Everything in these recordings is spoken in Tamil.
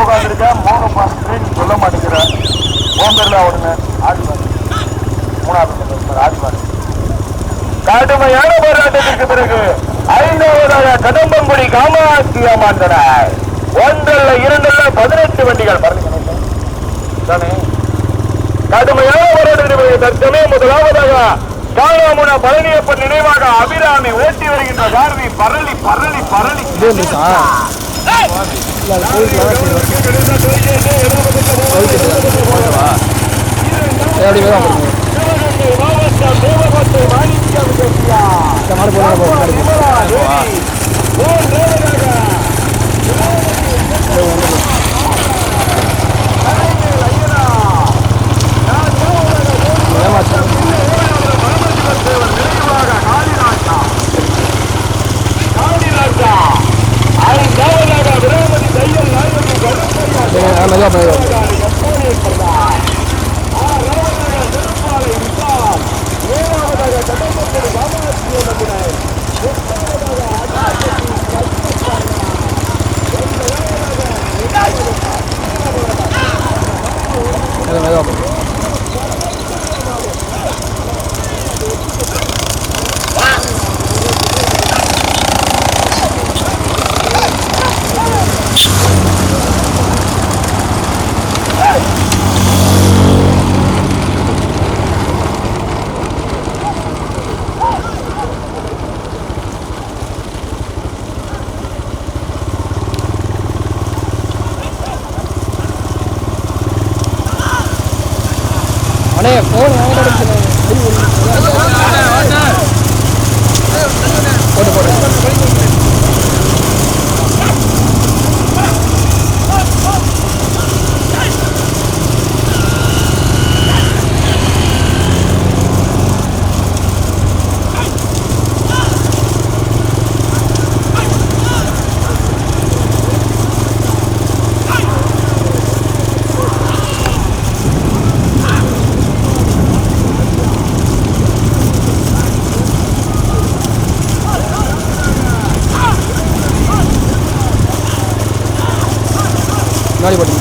பக்கத்தில் உட்காந்துருக்க மூணு பாஸ்டர் நீ சொல்ல மாட்டேங்கிற. ஓம் பிர்லா ஒன்று மூணாவது ஆதிவாரி கடுமையான போராட்டத்திற்கு பிறகு ஐந்தாவதாக கடம்பங்குடி காமாட்சி அம்மாந்தனர் ஒன்றல்ல இரண்டல்ல பதினெட்டு வண்டிகள். கடுமையான போராட்டத்திற்கு தற்கமே முதலாவதாக காலாமுன பழனியப்பன் நினைவாக அபிராமி ஓட்டி வருகின்ற காரணி பரளி பரளி பரளி எப்படி வேணும் மாடு போடுங்க அமையா அமையா முன்னாடி போட்டு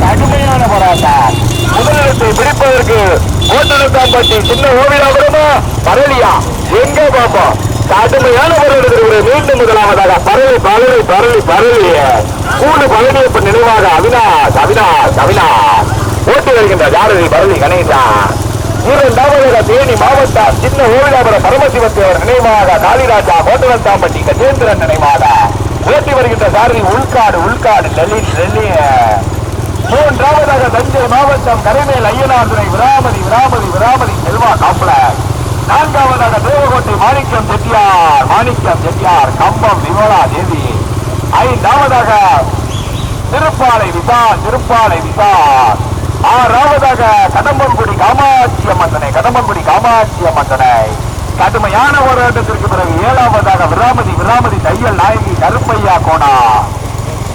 கடுமையான போராட்டம் முதலிடத்தை பிடிப்பதற்கு ஓட்டனத்தாம்பட்டி சின்ன ஓவியாபுரமா பரளியா எங்க பாப்போம் கடுமையான போராட்டத்திற்கு மீண்டும் முதலாவதாக பரளி பரளி பரளி பரளி கூடு பழனியப்பன் நினைவாக அவினாஷ் அவினாஷ் அவினாஷ் ஓட்டி வருகின்ற ஜாரதி பரளி கணேசன் தேனி மாவட்டம் சின்ன ஓவியாபுரம் பரமசிவத்தேவர் நினைவாக காளிராஜா கோட்டனத்தாம்பட்டி கஜேந்திரன் நினைவாக உயர்த்தி வருகின்ற சாரதி உள்காடு உள்காடு லலித் டெல்லி மூன்றாவதாக தஞ்சை மாவட்டம் கரைமேல் ஐயனாதுரை விராமதி விராமதி விராமதி செல்வா காப்பல நான்காவதாக தேவகோட்டை மாணிக்கம் செட்டியார் மாணிக்கம் செட்டியார் கம்பம் விமலா தேவி. ஐந்தாவதாக திருப்பாலை விசா திருப்பாலை விசா ஆறாவதாக கடம்பங்குடி காமாட்சி அம்மந்தனை கதம்பங்குடி காமாட்சி அம்மந்தனை. கடுமையான போராட்டத்திற்கு பிறகு ஏழாவதாக விராமதி விராமதி தையல் நாயகி கருப்பையா கோணா.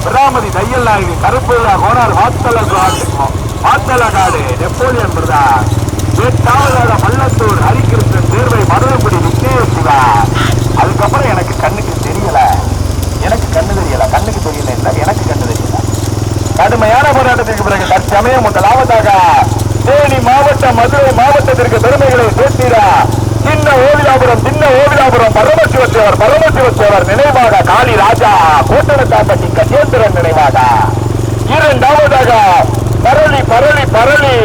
விராமதி தையல் நாயகி கருப்பையா கோனார் வாத்தல வாத்தல காடு நெப்போலியன் பிரதான் எட்டாவதாக மல்லத்தூர் ஹரிகிருஷ்ணன் தேர்வை மருதங்குடி விக்னேஷ் சிவா அதுக்கப்புறம் எனக்கு கண்ணுக்கு தெரியல. எனக்கு கண்ணு தெரியல. கண்ணுக்கு தெரியல. இல்ல எனக்கு கண்ணு தெரியல. கடுமையான போராட்டத்திற்கு பிறகு தற்சமயம் முதலாவதாக தேனி மாவட்டம் மதுரை மாவட்டத்திற்கு பெருமைகளை சேர்த்திட சின்ன ஓவிலாபுரம் சின்ன ஓவிலாபுரம் பரமசிவத்தேவர் பரமசிவத்தேவர் நினைவாக காளி ராஜா கூட்டணத்தாம்பட்டி கஜேந்திரன் நினைவாக. இரண்டாவதாக பரளி பரளி பரளி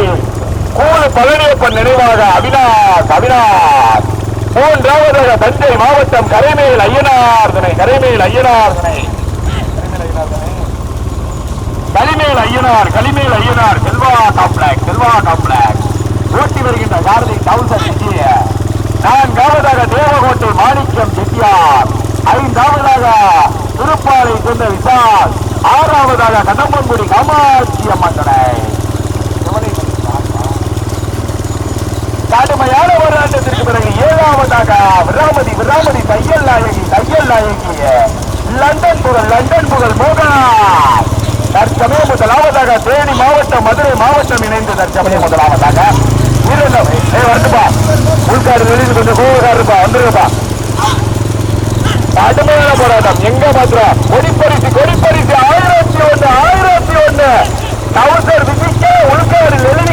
கூடு பழனியப்பன் நினைவாக அவினாஷ் அவினாஷ். மூன்றாவதாக தஞ்சை மாவட்டம் கரைமேல் ஐயனார் கரைமேல் ஐயனார்தனை களிமேல் ஐயனார் கலிமேல் ஐயனார் செல்வா காம்ப்ளாக் செல்வா காம்ப்ளாக் ஓட்டி வருகின்ற காரதி தௌசண்ட் விஜய நான்காவதாக தேவகோட்டை மாணிக்கம் செட்டியார். ஐந்தாவதாக திருப்பாலை சென்ற விசால். ஆறாவதாக கண்ணம்பன்குடி காமாட்சி அம்மந்தனை கடுமையான போராட்டத்திற்கு பிறகு ஏழாவதாக விராமதி விராமதி தையல் நாயகி தையல் நாயகி லண்டன் புகழ் லண்டன் புகழ் மோகனா. தற்சமயம் முதலாவதாக தேனி மாவட்டம் மதுரை மாவட்டம் இணைந்து தற்சமயம் முதலாவதாக வரட்டுப்பா உள்காடு வெளியில் கொஞ்சம் கோவக்காருப்பா வந்துருப்பா கடுமையான போராட்டம். எங்க மாத்திரம்? கொடிப்பரிசு கொடிப்பரிசு. ஆயிரத்தி ஒண்ணு ஆயிரத்தி ஒண்ணு. தவுசர் விதிக்க உள்காடு வெளியில்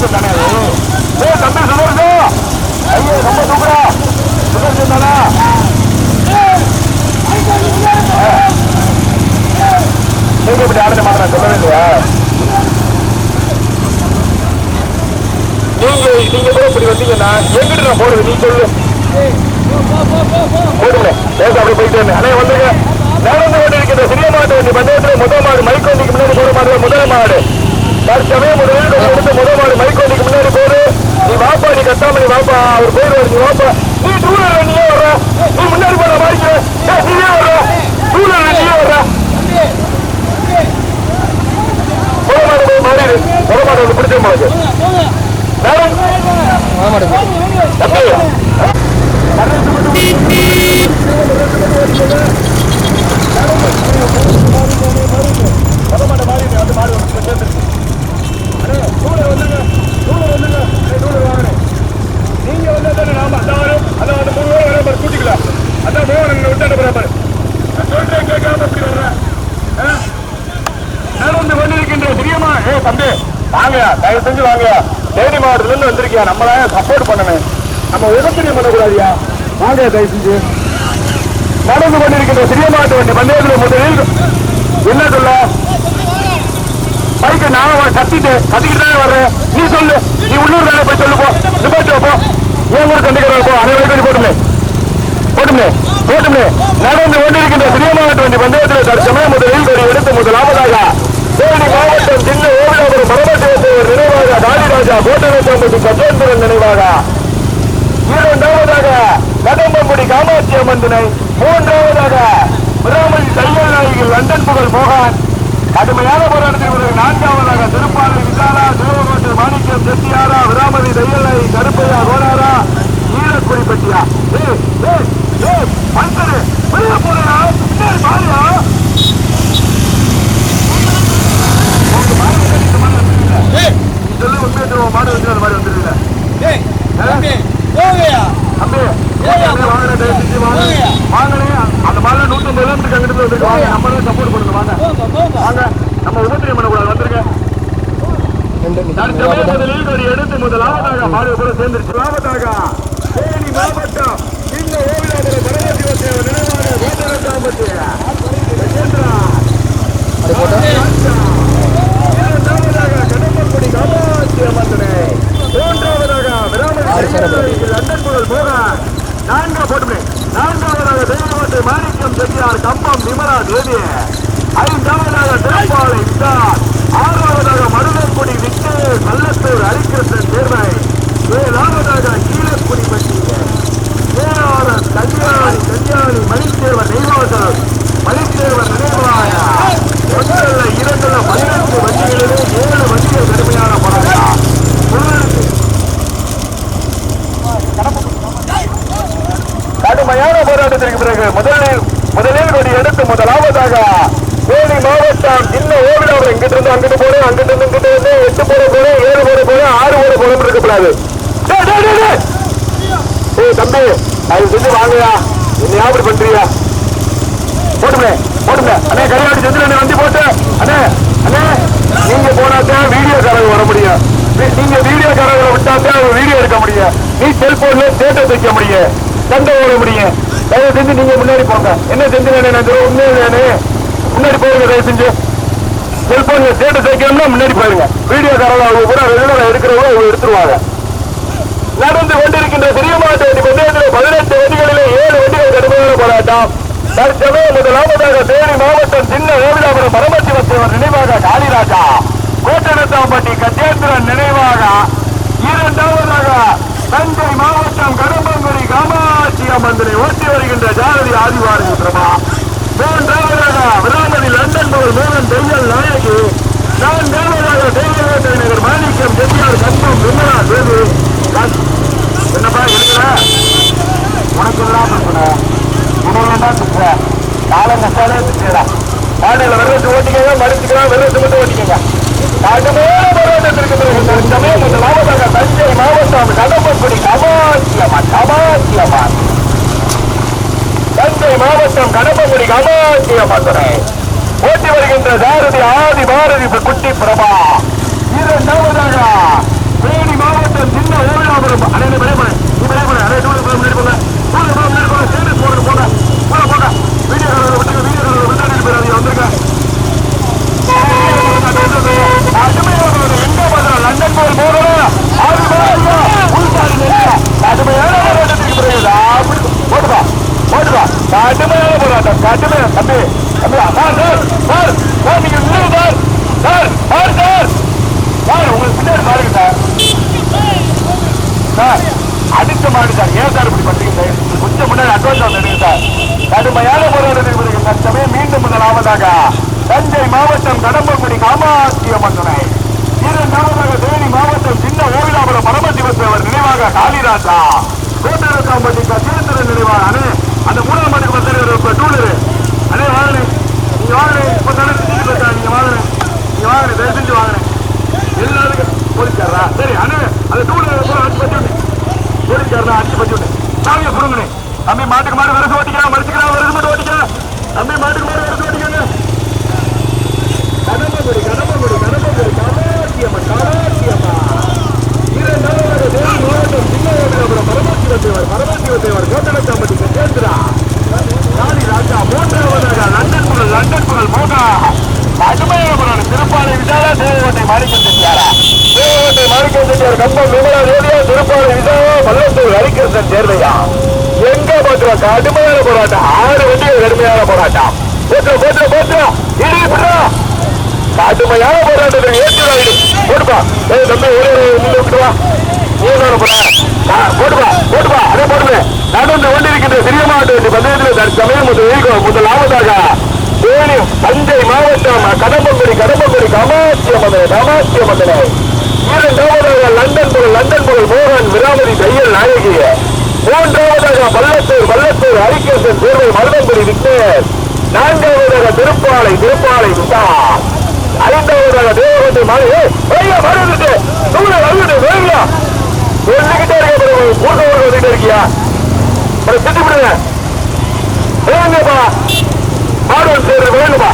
சுதர்சன் தானே அது? ஏ தம்பி சுதர்சன் ஐயோ ரொம்ப சூப்பரா. சுதர்சன் தானா நீங்க இப்படி ஆடின மாத்திரம் சொல்லவே இல்லையா? நீங்க நீங்க கூட இப்படி வந்தீங்கன்னா எங்கிட்ட நான் நீ சொல்லு. போடுங்க. பேச அப்படி போயிட்டு இருந்தேன் அண்ணே வந்துங்க நடந்து கொண்டிருக்கிற சிறிய மாட்டு வண்டி பந்தயத்தில் முதல் மாடு மைக் வண்டிக்கு முன்னாடி போற மாடு முதல் மாடு. தற்சமயம் முதலில் கொஞ்சம் எடுத்து முதல் மாடு மைக் வண்டிக்கு முன்னாடி போடு. நீ வாப்பா நீ கட்டாம நீ வாப்பா அவர் போயிடுவார் நீ வாப்பா. நீ டூலர் நீயே வர்ற. நீ முன்னாடி போற மாதிரி நீயே வர்ற. டூலர் வர்ற முதல் மாடு போய் மாறிடு முதல் மாடு வந்து பிடிச்ச மாடு மேடம் மலை மாடு தம்பி நடந்து கொண்டிருக்கின்ற பிரியமா ஏ தம்பி வாங்க தயவு செஞ்சு வாங்க தேனி மாவட்டத்துல இருந்து வந்திருக்கியா நம்மள சப்போர்ட் பண்ணணும் நம்ம உதப்படியும் பண்ணக்கூடாதியா வாங்க தயவு செஞ்சு நடந்து கொண்டிருக்கின்ற சிறிய மாவட்ட வண்டி பந்தயத்தில் முதலில் என்ன சொல்ல? பைக்கு நான் கத்திட்டு கத்திக்கிட்டு தானே வர்றேன். நீ சொல்லு. நீ உள்ளூர் வேலை போய் சொல்லுப்போ போ. நிப்பாட்டு போ. ஏன் ஊர் கண்டிக்கிறா போ. அனைவரும் போட்டுமே. போட்டுமே. போட்டுமே. நடந்து கொண்டிருக்கின்ற சிறிய சிறியமாவட்ட வண்டி பந்தயத்தில் தற்சமயம் முதலில் ஒரு எடுத்து முதலாவதாக தேனி மாவட்டம் சின்ன ஓவியாபுரம் பரமசிவத்தேவர் நினைவாக காளிராஜா கோட்டரசம்பட்டி கஜேந்திரன் நினைவாக. இரண்டாவதாக கடம்பங்குடி காமாட்சி அம்மன் மூன்றாவதாக பிராமணி தையல் நாயகி லண்டன் புகழ் மோகன் கடுமையான போராட்டத்தில் பிறகு நான்காவதாக திருப்பாலை விசாரா சிவகோட்டை மாணிக்கம் செட்டியாரா விராமதி தையல் நாயகி கருப்பையா கோனாரா ஈரக்குடி பட்டியா. ஏய் ஏய் ஏய் பின்னாடி பாருயா உங்க மாடு கட்டிட்டு மாடு வந்துருக்கீங்க. நீ சொல்லு உண்மையை சொல்லு, உன் மாடு வச்சு அந்த மாதிரி வந்துருக்கீங்க ஏய் தம்பி போகையா தம்பி, வாங்கினே, வாங்கினே, தயவு செஞ்சு வாங்க. வாங்கினே, அந்த மாதிரி நூத்தம்பது கிலோமீட்டருக்கு அங்கிட்டு போய் வாங்க. நம்ம தான் support பண்ணுங்க, வாங்க. நம்ம உபத்திரயம் பண்ணக்கூடாது, வந்துருங்க. எடுத்து முதலாவதாக கூட சேர்ந்துருச்சு. முதலாவதாக தேனி மாவட்டம் இந்த கணபதி வசேவ நினைவாக இரண்டாவதாக கடம்பக்குடி காமாட்சி அம்மன் துணை. மூன்றாவதாக தையல் லண்டன் புகழ் மோகன். நான்கா போட்டுமே. நான்காவதாக தெய்வத்தை மாணிக்கம் செட்டியார் கம்பம் விமலா தேவி ஐந்தாவதாக திருப்பாலை விட்டார் ஆறாவதாக மருதக்குடி விட்டு கள்ளத்தூர் ஹரிகிருஷ்ணன் தேர்வை ஏழாவதாக கீழக்குடி பற்றிய ஏழாவது கல்யாணி கல்யாணி மணித்தேவர் நெய்வாசல் மணித்தேவர் நினைவாய ஒன்றல்ல இரண்டுல பதினெட்டு வண்டிகளிலே ஏழு வண்டிகள் கடுமையான போராட்டம். முருகனுக்கு கடுமையான போராட்டத்திற்கு பிறகு முதலில் முதலில் கொடி எடுத்து முதலாவதாக மாவட்டம் சின்ன ஓவிடாவில் இங்கிட்டு இருந்து அங்கிட்டு போறேன் அங்கிட்டு இருந்து இங்கிட்டு வந்து எட்டு போட போறேன் ஏழு போட போறேன் ஆறு போட போறேன் இருக்கக்கூடாது டேய், ஏய் தம்பி அது செஞ்சு வாங்கயா என்ன ஞாபகம் பண்றியா போட்டுமே போட்டுமே. அண்ணே கரையாடி செஞ்சு அண்ணே வண்டி போட்டு. அண்ணே அண்ணே நீங்க போனாத்தான் வீடியோக்காரங்க வர முடியும். நீ- நீங்க வீடியோக்காரங்களை விட்டாத்தான் வீடியோ எடுக்க முடியும். நீ செல்போன்ல ஸ்டேட்டஸ் வைக்க முடியும். சண்டை ஓட முடியும். தயவு செஞ்சு நீங்க முன்னாடி போங்க. என்ன செஞ்சு நான் உண்மையிலே முன்னாடி போகுங்க தயவு செஞ்சு. செல்போன்ல ஸ்டேட்டஸ் வைக்கணும்னா முன்னாடி போயிருங்க. வீடியோ வீடியோக்காரங்க அவங்க கூட ரெகுலரா எடுக்கிறவங்க அவங்க எடுத்துருவாங்க. நடந்து கொண்டிருக்கின்ற பெரிய மாவட்ட வண்டி பந்தயத்தில் பதினெட்டு வண்டிகளிலே ஏழு வண்டிகள் கடுமையான போராட்டம். தற்சமயம் முதலாவதாக தேனி மாவட்டம் சின்ன ஓவிலாபுரம் பரமத்தி வச்சவர் நினைவாக காளிராஜா கோட்டனத்தாம்பட்டி கத்தேந்திரன் நினைவாக இரண்டாவதாக தஞ்சை மாவட்டம் கடம்பங்குடி காமாட்சி அம்மந்தனை ஓட்டி வருகின்ற ஜாரதி ஆதிவாரி பிரபா. மூன்றாவதாக என்பவர் லண்டன் போல் மோகன் தெய்யல் நாயகி நான்காவதாக தெய்வவேட்டை நகர் மாணிக்கம் செட்டியார் கம்பம் விமலா தேவி. என்னப்பா இருக்கிற உனக்கு எல்லாம் பிரச்சனை? உணவு தான் திட்டுற? காலை மசாலே திட்டுறா காலையில் வெள்ளத்து ஓட்டிக்கங்க மடிச்சுக்கலாம் வெள்ளத்து மட்டும் ஓட்டிக்கங்க. கடுமையான போராட்டத்திற்கு பிறகு தற்சமயம் முதலாவதாக தஞ்சை மாவட்டம் கடம்பக்குடி கமாச்சியம்மா கமாச்சியம்மா தஞ்சை மாவட்டம் கடம்பக்குடி கமாச்சியம்மா துறை ஓட்டி வருகின்ற தாரதி ஆதி பாரதி குட்டி பிரபா. இரண்டாவதாக தேனி மாவட்டம் சின்ன ஓவிலாபுரம் அண்ணே பயப்பட நீ பயப்பட அண்ணே டூலர் போக முன்னாடி போங்க டூலர் போக முன்னாடி போங்க ஸ்டேட்டஸ் போடுறது போங்க போங்க போங்க வீடியோ கலர் விட்டுங்க வீடியோ கலர் விட்டு போயிடாதீங்க வந்துருங்க லண்டன் போல் போகணும் ஆதி பாரதியா உள்பாருங்க கடுமையான போராட்டத்துக்கு பிறகு அப்படி போட்டுப்பா போட்டுப்பா கடுமையான போராட்டம் கடுமையான தம்பி தம்பி சார் சார் சார் சார் நீங்க நில்லுங்க sir sir sir sir sir உங்களுக்கு பின்னாடி பாருங்க சார் சார் அடிச்ச மாடு சார் ஏன் சார் இப்படி பண்றீங்க சார் கொஞ்சம் முன்னாடி அட்வான்ஸ் வந்து எடுங்க சார் கடுமையான போராட்டத்துக்கு பிறகு தற்சமயம் மீண்டும் முதலாவதாக தஞ்சை மாவட்டம் கடம்பங்குடி காமாட்சி அம்மன் துணை இரண்டாவதாக தேனி மாவட்டம் சின்ன ஓவிலாபுரம் பரமசிவத்தேவர் நினைவாக காளிராஜா கோட்டரசாம்பட்டி கசேந்திரன் நினைவாக அண்ணே அந்த மூணாம் மாட்டுக்கு பத்திரிகை டூலரு அண்ணே வாங்கினே நீங்க வாங்கினே இப்ப தானே நீங்க வாங்கினே நீங்க வாங்கினே தயவு செஞ்சு வாங்கினேன் எல்லாருக்கும் போலீஸ்காரா சரி அண்ணே அந்த டூலர் அடிச்சு பத்தி விட்டு போலீஸ்காரா அடிச்சு பத்தி விட்டு சாமியை புடுங்கண்ணே தம்பி மாட்டுக்கு மாடு வரசு ஓட்டிக்கலாம் மடிச்சுக்கலாம் வரசு மட்டும் ஓட்டிக்கலாம் தம்பி மாட்டுக்கு மாடு வரசு ஓட்டிக்கங்க கடம்பங்குடி கடம்பங்குடி கடம்பங்குடி காமாட்சியம்மா காமாட்சியம்மா இரண்டாவதாக தேனி மாவட்டம் சின்னவரபுரம் பரமசிவத்தேவர் பரமசிவத்தேவர் கோட்டனத்தாம்பட்டி கஜேந்திரா காளி ராஜா மூன்றாவதாக லண்டன் புகழ் லண்டன் புகழ் மோகா கடுமையான திருப்பாலை விசாலா தேவகோட்டை மாணிக்கம் செட்டியாரா தேவகோட்டை மாணிக்கம் செட்டியார் கம்பம் விமலா தேவியா திருப்பாலை விசாலா பல்லத்தூர் ஹரிகிருஷ்ணன் சேர்வையா எங்க போட்டுரும் கடுமையான போராட்டம் ஆறு வண்டிகள் கடுமையான போராட்டம் போட்டு போட்டு. இடி விடுறா கடுமையான போராட்டத்துக்கு ஏற்று போட்டுப்பா. ஏய் தம்பி ஒரே நின்று விட்டுவா நீ போட்டுப்பா போட்டுப்பா. அதே போடுவேன் நடந்து கொண்டிருக்கின்ற சிறிய மாவட்ட வண்டி. பந்தயத்தில் தற்சமயம் முதல் வீக்கம் முதல் ஆவதாக தேனி தஞ்சை மாவட்டம் கடம்பங்குடி கடம்பங்குடி காமாட்சிய மதுரை காமாட்சிய மதுரை இரண்டாவதாக லண்டன் புகழ் லண்டன் புகழ் மோகன் விராமதி தையல் நாயகி மூன்றாவதாக பள்ளத்தூர் பள்ளத்தூர் ஹரிகேசன் தேர்வை மருதங்குடி விக்னேஷ். நான்காவதாக திருப்பாலை திருப்பாலை விட்டா. ஐந்தாவதாக தேவகத்தை மலை ஐயா மருந்து தூர வருது வேலையா சொல்லிக்கிட்டே இருக்க கூட்ட ஊருக்கு வந்துட்டே இருக்கியா? ஒரு திட்டு விடுங்க வேணுங்கப்பா மாடுவன் சேர்ந்து வேணுமா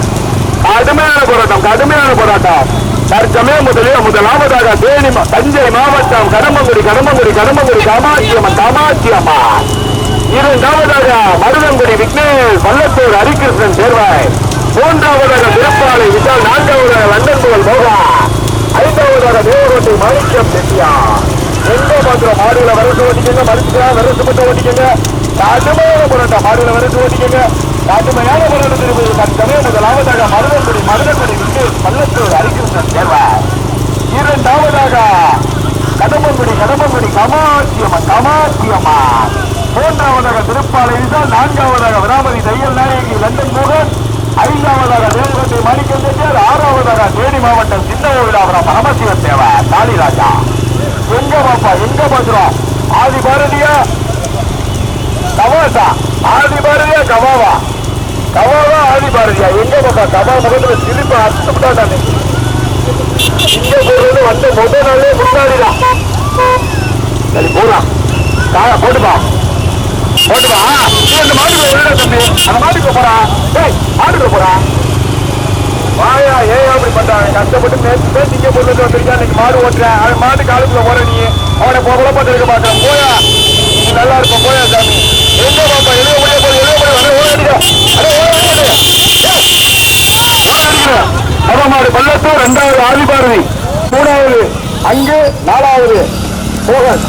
கடுமையான போராட்டம் கடுமையான போராட்டம். தற்சமயம் முதலிய முதலாவதாக தேனி தஞ்சை மாவட்டம் கடம்பங்குடி கடம்பங்குடி கடம்பங்குடி காமாட்சியம்மன் காமாட்சியம்மா இரண்டாவதாக மருதங்குடி விக்னேஷ் வல்லத்தூர் ஹரிகிருஷ்ணன் சேர்வாய். மூன்றாவதாக திருப்பாலை விஷால் நான்காவதாக லண்டன் புகழ் மோகா. ஐந்தாவதாக தேவகோட்டை மாணிக்கம் செட்டியா. எங்க மாத்திரம் மாடுகளை வரட்டு ஓட்டிக்கங்க மறுத்துக்கா வரட்டு மட்டும் ஓட்டிக்கங்க கடுமையான போராட்டம் மாடுகளை வரட்டு ஓட்டிக்கங்க கடுமையான போராட்டம் இருப்பது தற்சமயம் முதலாவதாக மருதங்குடி மருதங்குடி விக்னேஷ் வல்லத்தூர் ஹரிகிருஷ்ணன் சேர்வாய். இரண்டாவதாக கடம்பங்குடி கடம்பங்குடி கமாட்சியம்மா கமாட்சியம்மா மூன்றாவதாக திருப்பாலை தான் நான்காவதாக விராமதி தையல் நாயகி லண்டன் மோகன் ஐந்தாவதாக தேவகத்தை மாணிக்கம் செட்டியார் ஆறாவதாக தேனி மாவட்டம் சின்ன கோவிலாபுரம் பரமசிவ தேவை காளிராஜா. எங்க பாப்பா எங்க பாக்குறோம் ஆதி பாரதியா? கவாசா? ஆதி பாரதியா கவாவா? கவாவா ஆதி பாரதியா? எங்க பாப்பா? கவா முகத்துல சிரிப்பு அர்த்தப்பட்டாங்க இங்க போறது வந்து முதல் நாளே முன்னாடிதான். சரி போலாம். காயா போட்டுப்பா. போட்டுப்பா நீ அந்த மாட்டுக்கு விழுட தம்பி. அந்த மாட்டுக்கு போறா ஏய் மாட்டுக்கு போறா வாயா ஏன் அப்படி பண்றாங்க? கஷ்டப்பட்டு நேற்று பேசி இங்கே போட்டு வந்திருக்கா இன்னைக்கு மாடு ஓட்டுறேன் அவன் மாட்டு காலத்துல போற நீ. அவனை போகல பார்த்துருக்க பாக்குறேன் போயா. நீ நல்லா இருப்ப போயா சாமி. எங்க பாப்பா? எழுத முடிய போய் எழுத முடிய வந்து ஓட அடிக்க. அடே ஓட அடிக்க. மாடு பள்ளத்தூர் இரண்டாவது ஆதிபாரதி மூணாவது அங்கு நாலாவது. மோகன்